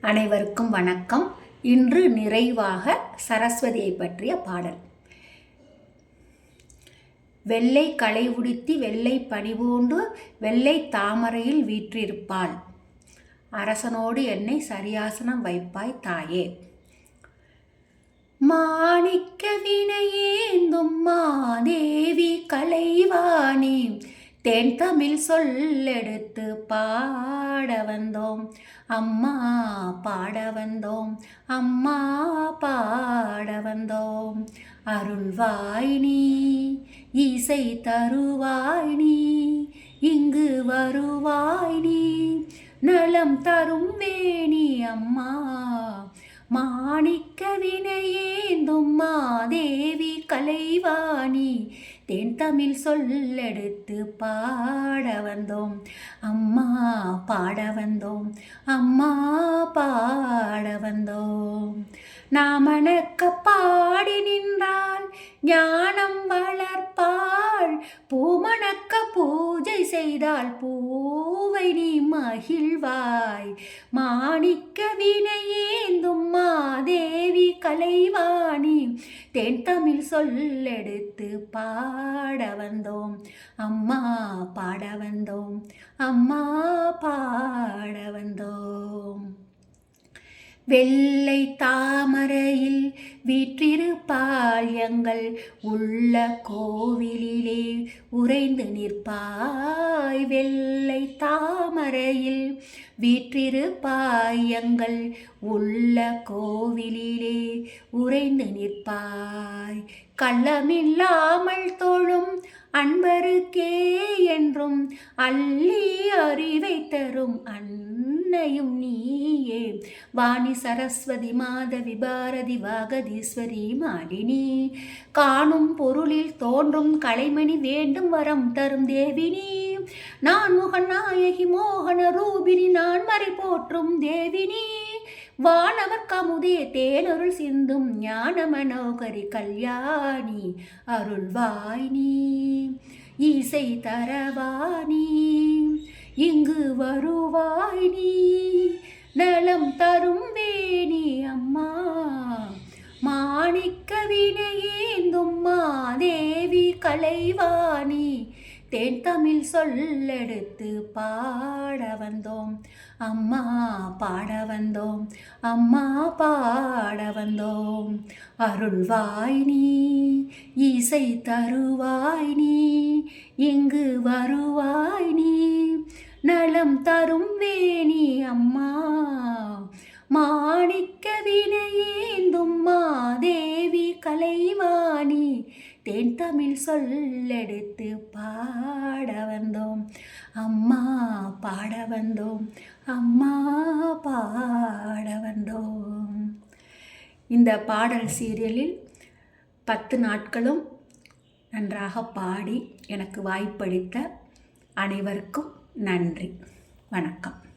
அனைவருக்கும் வணக்கம். இன்று நிறைவாக சரஸ்வதியை பற்றிய பாடல். வெள்ளை களை உடுத்தி வெள்ளை பணிபூண்டு வெள்ளை தாமரையில் வீற்றிருப்பாள். அரசனோடு என்னை சரியாசனம் வைப்பாய் தாயே. மாணிக்க வினையேந்தும் மாதேவி கலைவாணி. தேன் தமிழ் சொல்லெடுத்து பாட வந்தோம். அம்மா பாட வந்தோம். அம்மா பாட வந்தோம். அருள்வாய் நீ இசை தருவாய் நீ இங்கு வருவாய் நீ நலம் தரும் வேணி அம்மா. மாணிக்க வினையேந்தும் மாதேவி கலைவாணி தென் தமிழ் சொல்லெடுத்து பாட வந்தோம். அம்மா பாட வந்தோம். அம்மா பாட வந்தோம். நாமணக்க பாடி நின்றால் ஞானம் செய்தால் பூவை நீ மகிழ்வாய். மாணிக்க வினையேந்தும் மாதேவி கலைவாணி. தென் தமிழ் சொல்லெடுத்து பாட வந்தோம். அம்மா பாட வந்தோம். அம்மா பாட வந்தோம். வெள்ளை தாமரையில் வீற்றிருப்பாள் எங்கள் உள்ள கோவிலில். உறைந்து நிற்பாய் வெள்ளை தாமரையில். வீற்றிருப்பாய் எங்கள் உள்ள கோவிலிலே உறைந்து நிற்பாய். கள்ளமில்லாமல் தோழும் அன்பருக்கே என்றும் அள்ளி அறிவை தரும் அன் உன்னையும் நீயே. வாணி சரஸ்வதி மாதவி பாரதி வாகதீஸ்வரி மாலினி. காணும் பொருளில் தோன்றும் கலைமணி வேண்டும் வரம் தரும் தேவினி. நான் முகன் நாயகி மோகன ரூபினி நான் மறை போற்றும் தேவினி. வானவர் கமுதே தேனருள் சிந்தும் ஞான மனோகரி கல்யாணி அருள்வாய் நீ இசை தரவாணி. இங்கு வருவாய் நீ. நலம் தரும் வேணி அம்மா. மாணிக்க வினையேந்தும் மாதேவி கலைவாணி. தேன் தமிழ் சொல்லெடுத்து பாட வந்தோம். அம்மா பாட வந்தோம். அம்மா பாட வந்தோம். அருள்வாய் நீ. இசை தருவாய் நீ. இங்கு வருவாய் நீ. நலம் தரும் வேணி அம்மா. மாணிக்க வினையேந்தும் மாதேவி கலைவாணி. தேன் தமிழ் சொல்லெடுத்து பாட வந்தோம். அம்மா பாட வந்தோம். அம்மா பாட வந்தோம். இந்த பாடல் சீரியலில் பத்து நாட்களும் நன்றாக பாடி எனக்கு வாய்ப்பளித்த அனைவருக்கும் நன்றி. வணக்கம்.